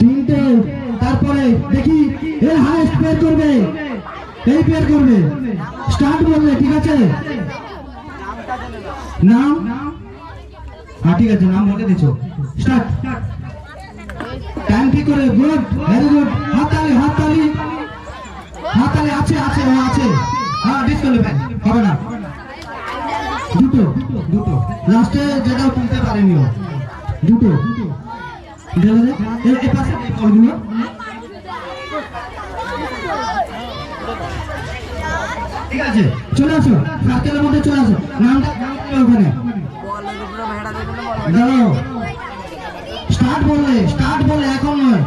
তিনটে, তারপরে দেখি এ হাইস্ট বের করবে, এই বের করবে। স্টার্ট বললে ঠিক আছে? নাম? হ্যাঁ ঠিক আছে, নাম বলে দিছো। স্টার্ট টাইম করে গুড ভেরি গুড হাততালি হাততালি। হাততালি আছে আছে ও আছে। হ্যাঁ ডিসকোয়ালিফাই হবে না। দুটো দুটো। লাস্টে যেটা তুলতে পারেনি ও। দুটো। ঠিক আছে, চলে আসো। মধ্যে চলে আসো। নামটা ওখানে? দাঁড়াও। স্টার্ট বললে স্টার্ট বললে এখন নয়।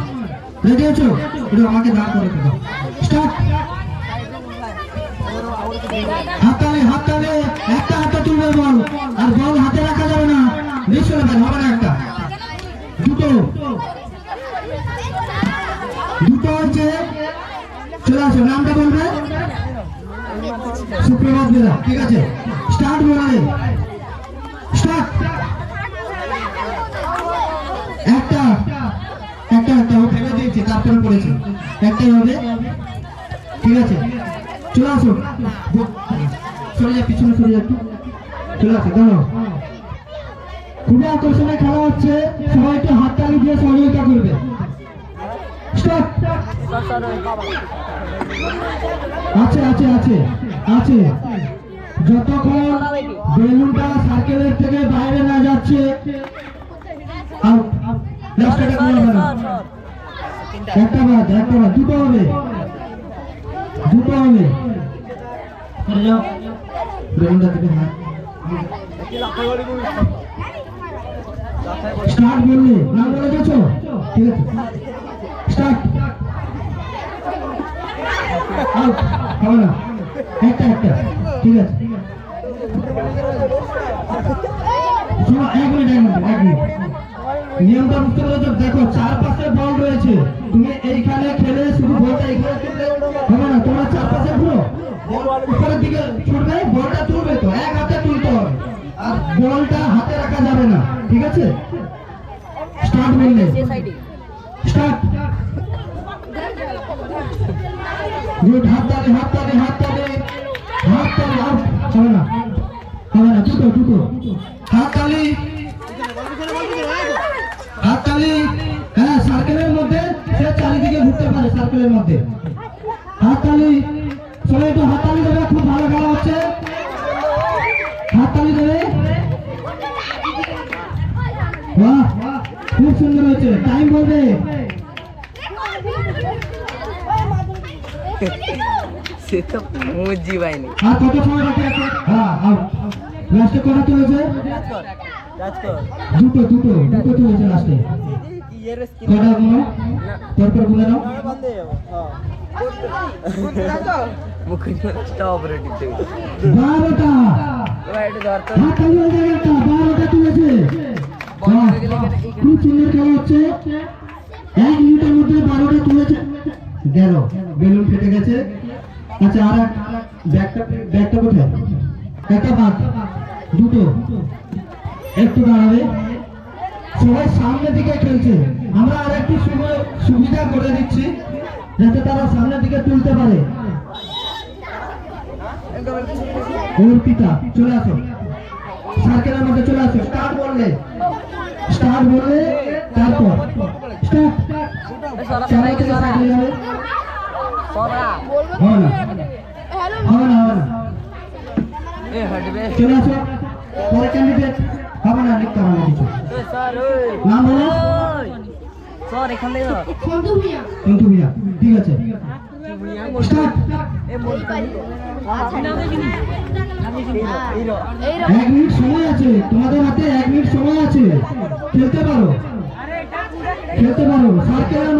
রেডি আছো? একটু আমাকে দাঁড় করে দাও। স্টার্ট। হাততালি হাততালি। একটা হাতে তুলবে বল। আর বল হাতে রাখা যাবে না। নিশ্চয় হবে না একটা। দুটো। দুটো হচ্ছে, চলে আসো, নামটা বলবে? সুপ্রভাত বেলা, ঠিক আছে। স্টার্ট বললে। স্টার্ট। একটা। একটা একটা তারপরে পড়েছে একটাই হবে। ঠিক আছে। চলে আসো। চলে যা, পিছনে সরে যা চলে আসো, দাঁড়াও। খুবই আকর্ষণীয় খেলা হচ্ছে সবাই একটু হাততালি দিয়ে সহযোগিতা করবে। স্টপ আছে আছে আছে আছে। যতক্ষণ বেলুনটা সার্কেলের থেকে বাইরে না যাচ্ছে একটা বাদ একটা বাদ দুটো হবে। দুটো হবে। বেলুনটা থেকে হাত। স্টার্ট বললে না বলে গেছো? ঠিক আছে। স্টার্ট। দেখো, চারপাশে বল রয়েছে। তুমি এইখানে খেলে শুধু বলটা না। তোমার চারপাশে ঘুরো। উপরের দিকে ছুটবে, বলটা তুলবে তো। এক হাতে তুলতে হবে। আর বলটা হাতে রাখা যাবে না, ঠিক আছে? স্টার্ট বললে স্টার্ট গুড হাত তালে হাত তালে হাত তালে। হাত তালে আউট হবে না। হবে না, দুটো দুটো। হাত তালি। হাততালি হ্যাঁ সার্কেলের মধ্যে সে চারিদিকে ঘুরতে পারে সার্কেলের মধ্যে। হাততালি সবাই একটু হাততালি দেবে খুব ভালো খেলা। হয়েছে টাইম বলবে। সে তো মুজি পাইনি। আর কত সময় বাকি আছে? হ্যাঁ লাস্টে কটা তুলেছে? দুটো দুটো দুটো তুলেছে লাস্টে কটা গুলো পরপরগুলো নাও মুখটা অপারেটিভ থেকে বারোটা। হয়ে বারোটা তুলেছে। খুব সুন্দর খেলা হচ্ছে। এক মিনিটের মধ্যে বারোটা তুলেছে। গেল, বেলুন ফেটে গেছে। আচ্ছা আর এক ব্যাগটা ব্যাগটা কোথায়? একটা বাদ দুটো। একটু দাঁড়াবে। সবাই সামনের দিকে খেলছে। আমরা আর একটু সুবি- সুবিধা করে দিচ্ছি, যাতে তারা সামনের দিকে তুলতে পারে। অর্পিতা, চলে আসো। সার্কেলের মধ্যে চলে আসো। স্টার্ট বললে। স্টার্ট বললে তারপর স্টার্ট। সামনে থেকে সাইকেল যাবে। সরা হবে না। হবে না হবে না। এ হটবে চলে আসো। পরে ক্যান্ডিডেট হবে না লিখতে হবে না কিছু। নাম বলো। স্যার এখান থেকে ধর। কিন্তু মিয়া ঠিক আছে। তোমাদের হাতে এক মিনিট সময় আছে খেলতে পারো খেলতে পারো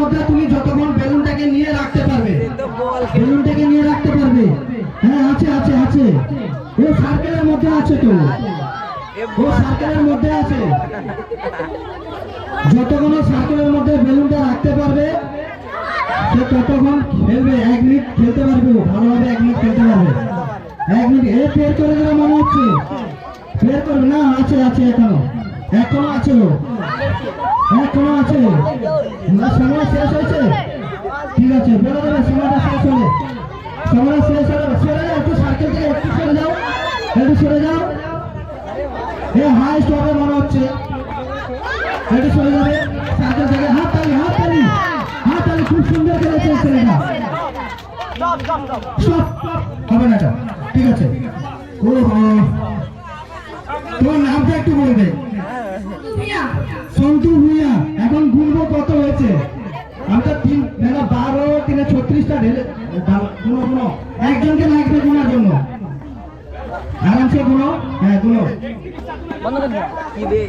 মধ্যে তুমি যতক্ষণ বেলুনটাকে নিয়ে রাখতে পারবে বল বেলুনটাকে নিয়ে রাখতে পারবে হ্যাঁ আছে আছে আছে ও সার্কেলের মধ্যে আছে তো ও সার্কেলের মধ্যে আছে যতক্ষণ সার্কেলের মধ্যে বেলুনটা ততক্ষণ খেলবে, এক মিনিট খেলতে পারবে ভালোভাবে এক মিনিট খেলতে পারবে। এক মিনিট এ বের করে দেবে মনে হচ্ছে। বের করবে, না, আছে আছে এখনও। এখনও আছে ও। এখনও আছে। না, সময় শেষ হয়েছে? ঠিক আছে, বলে দেবে, সময়টা শেষ হলে। সময় শেষ হলে, সরে যাও, একটু সার্কেল থেকে একটু সরে যাও। একটু সরে যাও। এ হাইস্ট হবে মনে হচ্ছে। হবে না এটা। ঠিক আছে। ও তোমার নামটা একটু বলবে সন্তু ভুইয়া এখন গুনবো কত হয়েছে? আমি তো তিন না বারো তিনে ছত্রিশটা ঢেলে গুনো গুনো। একজনকে লাগবে গুনার জন্য। আরামসে গুনো। হ্যাঁ গুনো। কি বে?